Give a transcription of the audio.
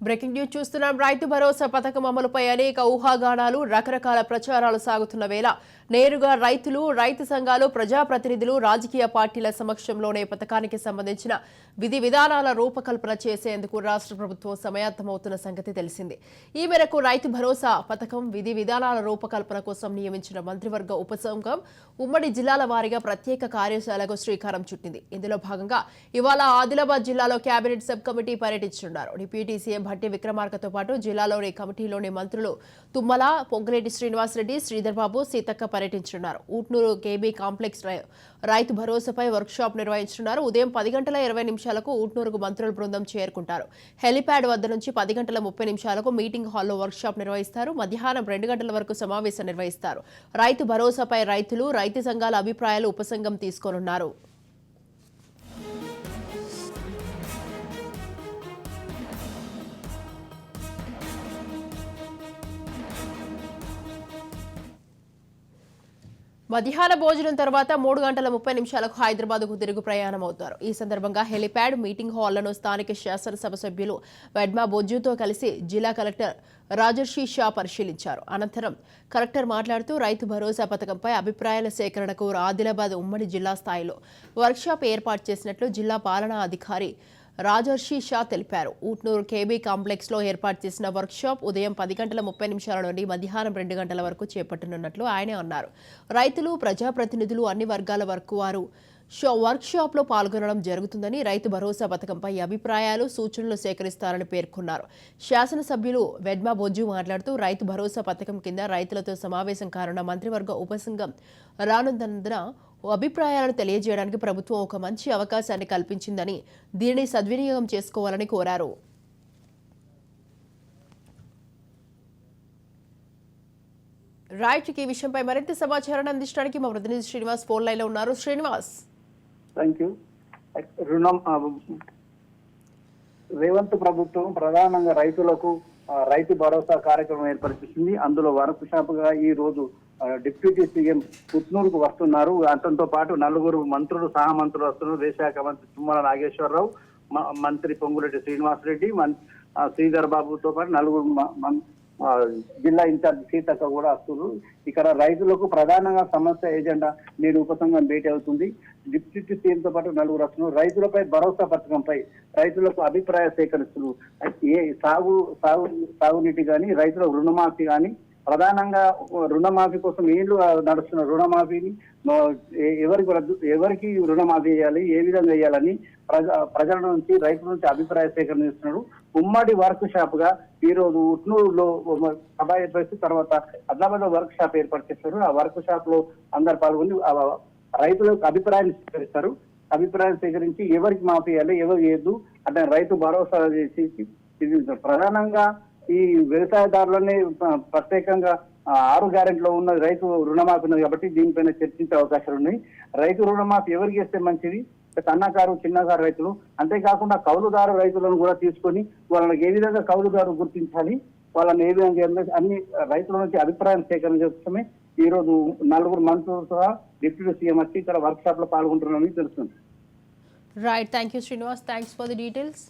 Breaking news చూస్తున్నాం. రైతు భరోసా పథకం అమలుపై అనేక ఊహాగానాలు రకరకాల ప్రచారాలు సాగుతున్న వేళ నేరుగా రైతులు రైతు సంఘాలు ప్రజాప్రతినిధులు రాజకీయ పార్టీల సమక్షంలోనే పథకానికి సంబంధించిన విధి విధానాల రూపకల్పన చేసేందుకు రాష్ట్ర ప్రభుత్వం సమాయత్తమవుతున్న సంగతి తెలిసిందే. ఈ మేరకు రైతు భరోసా పథకం విధి విధానాల రూపకల్పన కోసం నియమించిన మంత్రివర్గ ఉపసంఘం ఉమ్మడి జిల్లాల వారీగా ప్రత్యేక కార్యశాలకు శ్రీకారం చుట్టింది. ఇందులో భాగంగా ఇవాళ ఆదిలాబాద్ జిల్లాలో కేబినెట్ సబ్ కమిటీ పర్యటించనున్నారు. డిప్యూటీ సీఎం భట్టి విక్రమార్కతో పాటు జిల్లాలోని కమిటీలోని మంత్రులు తుమ్మల పొంగిరెడ్డి శ్రీనివాసరెడ్డి శ్రీధర్ బాబు సీతక్క పర్యటించనున్నారు. ఊట్నూరు కేబీ కాంప్లెక్స్ రైతు భరోసాపై వర్క్షాప్ నిర్వహించనున్నారు. ఉదయం పది గంటల ఇరవై నిమిషాలకు ఊట్నూరుకు మంత్రుల బృందం చేరుకుంటారు. హెలిప్యాడ్ వద్ద నుంచి పది గంటల ముప్పై నిమిషాలకు మీటింగ్ హాల్లో వర్క్షాప్ నిర్వహిస్తారు. మధ్యాహ్నం రెండు గంటల వరకు సమావేశం నిర్వహిస్తారు. రైతు భరోసాపై రైతులు రైతు సంఘాల అభిప్రాయాలు ఉపసంఘం తీసుకోనున్నారు. మధ్యాహ్న భోజనం తర్వాత మూడు గంటల ముప్పై నిమిషాలకు హైదరాబాద్కు తిరుగు ప్రయాణం అవుతారు ఈ సందర్భంగా హెలిప్యాడ్ మీటింగ్ హాల్లను స్థానిక శాసనసభ సభ్యులు వెడ్మా బొజ్జుతో కలిసి జిల్లా కలెక్టర్ రాజర్షి షా పరిశీలించారు. అనంతరం కలెక్టర్ మాట్లాడుతూ రైతు భరోసా పథకంపై అభిప్రాయాల సేకరణకు ఆదిలాబాద్ ఉమ్మడి జిల్లా స్థాయిలో వర్క్షాప్ ఏర్పాటు చేసినట్లు జిల్లా పాలనా అధికారి రాజర్షి షా తెలిపారు. ఊట్నూరు కేబీ కాంప్లెక్స్లో ఏర్పాటు చేసిన వర్క్షాప్ ఉదయం పది గంటల ముప్పై నిమిషాల నుండి మధ్యాహ్నం రెండు గంటల వరకు చేపట్టనున్నట్లు ఆయనే అన్నారు. రైతులు ప్రజాప్రతినిధులు అన్ని వర్గాల వరకు వారు షో వర్క్షాప్లో పాల్గొనడం జరుగుతుందని రైతు భరోసా పథకంపై అభిప్రాయాలు సూచనలు సేకరిస్తారని పేర్కొన్నారు. శాసనసభ్యులు వెడ్మా బొజ్జు మాట్లాడుతూ రైతు భరోసా పథకం కింద రైతులతో సమావేశం కానున్న మంత్రివర్గ ఉపసంఘం రానున్నందున అభిప్రాయాలను తెలియజేయడానికి ప్రభుత్వం ఒక మంచి అవకాశాన్ని కల్పించిందని దీనిని సద్వినియోగం చేసుకోవాలని కోరారు. రైట్ ఈ విషయంపై మరింత సమాచారాన్ని అందించడానికి మా ప్రతినిధి శ్రీనివాస్ ఫోన్ లైన్లో ఉన్నారు. శ్రీనివాస్. థ్యాంక్ యూ రుణం రేవంత్ ప్రభుత్వం ప్రధానంగా రైతులకు రైతు భరోసా కార్యక్రమం ఏర్పరిచింది అందులో వరకుషాపుగా ఈ రోజు డిప్యూటీ సీఎం పుట్నూరుకు వస్తున్నారు. అతనితో పాటు నలుగురు మంత్రులు సహా మంత్రులు వస్తున్నారు. విశాఖ మంత్రి తుమ్మల నాగేశ్వరరావు మ- మంత్రి పొంగురెడ్డి శ్రీనివాసరెడ్డి మన్- శ్రీధర్ బాబుతో పాటు నలుగురు జిల్లా ఇన్ఛార్జ్ సీతక్క కూడా వస్తున్నారు. ఇక్కడ రైతులకు ప్రధానంగా సమస్య ఏజెండా నేడు ఉపసంఘం భేటీ అవుతుంది. డిప్యూటీ సీఎంతో పాటు నలుగురు వస్తున్నారు. రైతులపై భరోసా పథకంపై రైతులకు అభిప్రాయ సేకరిస్తున్నారు. ఏ సాగు సాగు సాగునీటి కానీ రైతుల రుణమాఫీ కానీ ప్రధానంగా రుణమాఫీ కోసం ఏళ్ళు నడుస్తున్న రుణమాఫీని ఎవరికి రద్దు ఎవరికి రుణమాఫీ చేయాలి ఏ విధంగా చేయాలని ప్రజ ప్రజల నుంచి రైతుల నుంచి అభిప్రాయ సేకరణ చేస్తున్నాడు. ఉమ్మడి వర్క్ షాప్గా ఈ రోజు ఉట్నూరులో సభ ఏర్పరిచి తర్వాత ఆదిలాబాద్లో వర్క్ షాప్ ఏర్పాటు చేస్తారు ఆ వర్క్ షాప్లో అందరు పాల్గొని రైతుల రైతులకు అభిప్రాయాన్ని సేకరిస్తారు. అభిప్రాయం సేకరించి ఎవరికి మాఫీ చేయాలి ఎవరు చేయొద్దు అంటే రైతు భరోసా చేసి ప్రధానంగా ఈ వ్యవసాయదారులని ప్రత్యేకంగా ఆరు గ్యారెంట్లో ఉన్న రైతు రుణమాఫీ ఉన్నది కాబట్టి దీనిపైన చర్చించే అవకాశాలు ఉన్నాయి. రైతు రుణమాఫీ ఎవరికి ఇస్తే మంచిది? సన్నకారు చిన్నకారు రైతులు. అంతేకాకుండా కౌలుదారు రైతులను కూడా తీసుకొని వాళ్ళని ఏ విధంగా కౌలుదారు గుర్తించాలి? వాళ్ళని ఏ విధంగా అన్ని రైతుల నుంచి అభిప్రాయం సేకరణ చేస్తామే ఈ రోజు నలుగురు మంత్రులతో సహా డిప్యూటీ సీఎం వచ్చి ఇక్కడ వర్క్ షాప్లో పాల్గొంటున్నారని తెలుస్తుంది. Right thank you Srinivas thanks for the details